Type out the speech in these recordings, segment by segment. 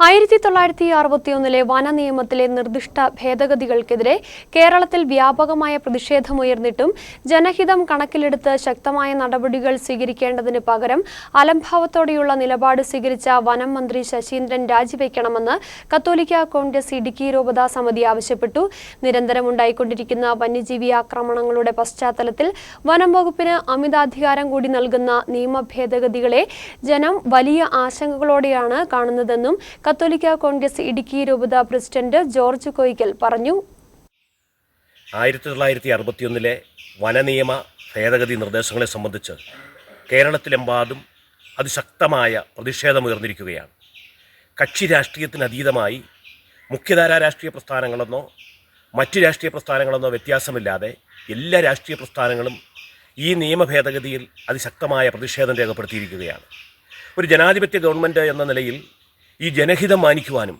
ആയിരത്തി തൊള്ളായിരത്തി അറുപത്തിയൊന്നിലെ വന നിയമത്തിലെ നിർദ്ദിഷ്ട ഭേദഗതികൾക്കെതിരെ കേരളത്തിൽ വ്യാപകമായ പ്രതിഷേധമുയർന്നിട്ടും ജനഹിതം കണക്കിലെടുത്ത് ശക്തമായ നടപടികൾ സ്വീകരിക്കേണ്ടതിന് പകരം അലംഭാവത്തോടെയുള്ള നിലപാട് സ്വീകരിച്ച വനം മന്ത്രി ശശീന്ദ്രൻ രാജിവെക്കണമെന്ന് കത്തോലിക്ക കോൺഗ്രസ് ഇടുക്കി രൂപതാ സമിതി ആവശ്യപ്പെട്ടു. നിരന്തരമുണ്ടായിക്കൊണ്ടിരിക്കുന്ന വന്യജീവി ആക്രമണങ്ങളുടെ പശ്ചാത്തലത്തിൽ വനം വകുപ്പിന് അമിതാധികാരം കൂടി നൽകുന്ന നിയമ ഭേദഗതികളെ ജനം വലിയ ആശങ്കകളോടെയാണ് കാണുന്നതെന്നും കത്തോലിക്ക കോൺഗ്രസ് ഇടുക്കി രൂപത പ്രസിഡന്റ് ജോർജ് കോയിക്കൽ പറഞ്ഞു. ആയിരത്തി തൊള്ളായിരത്തി അറുപത്തിയൊന്നിലെ വനനിയമ ഭേദഗതി നിർദ്ദേശങ്ങളെ സംബന്ധിച്ച് കേരളത്തിലെമ്പാടും അതിശക്തമായ പ്രതിഷേധമുയർന്നിരിക്കുകയാണ് കക്ഷി രാഷ്ട്രീയത്തിന് അതീതമായി മുഖ്യധാരാ രാഷ്ട്രീയ പ്രസ്ഥാനങ്ങളെന്നോ മറ്റ് രാഷ്ട്രീയ പ്രസ്ഥാനങ്ങളെന്നോ വ്യത്യാസമില്ലാതെ എല്ലാ രാഷ്ട്രീയ പ്രസ്ഥാനങ്ങളും ഈ നിയമ ഭേദഗതിയിൽ അതിശക്തമായ പ്രതിഷേധം രേഖപ്പെടുത്തിയിരിക്കുകയാണ്. ഒരു ജനാധിപത്യ ഗവൺമെന്റ് എന്ന നിലയിൽ ഈ ജനഹിതം മാനിക്കുവാനും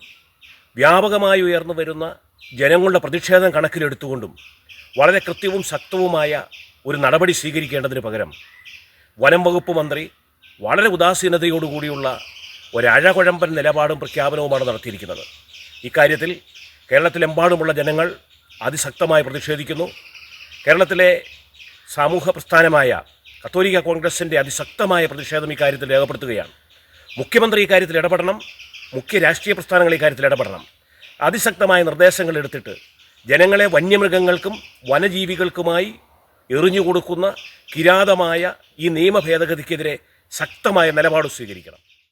വ്യാപകമായി ഉയർന്നു വരുന്ന ജനങ്ങളുടെ പ്രതിഷേധം കണക്കിലെടുത്തുകൊണ്ടും വളരെ കൃത്യവും ശക്തവുമായ ഒരു നടപടി സ്വീകരിക്കേണ്ടതിന് പകരം വനം വകുപ്പ് മന്ത്രി വളരെ ഉദാസീനതയോടുകൂടിയുള്ള ഒരഴകുഴമ്പൻ നിലപാടും പ്രഖ്യാപനവുമാണ് നടത്തിയിരിക്കുന്നത്. ഇക്കാര്യത്തിൽ കേരളത്തിലെമ്പാടുമുള്ള ജനങ്ങൾ അതിശക്തമായി പ്രതിഷേധിക്കുന്നു. കേരളത്തിലെ സാമൂഹ്യ പ്രസ്ഥാനമായ കത്തോലിക്ക കോൺഗ്രസിന്റെ അതിശക്തമായ പ്രതിഷേധം ഇക്കാര്യത്തിൽ രേഖപ്പെടുത്തുകയാണ്. മുഖ്യമന്ത്രി ഇക്കാര്യത്തിൽ ഇടപെടണം. മുഖ്യ രാഷ്ട്രീയ പ്രസ്ഥാനങ്ങൾ ഇക്കാര്യത്തിൽ ഇടപെടണം. അതിശക്തമായ നിർദ്ദേശങ്ങൾ എടുത്തിട്ട് ജനങ്ങളെ വന്യമൃഗങ്ങൾക്കും വനജീവികൾക്കുമായി എറിഞ്ഞു കൊടുക്കുന്ന കിരാതമായ ഈ നിയമ ഭേദഗതിക്കെതിരെ ശക്തമായ നിലപാട് സ്വീകരിക്കണം.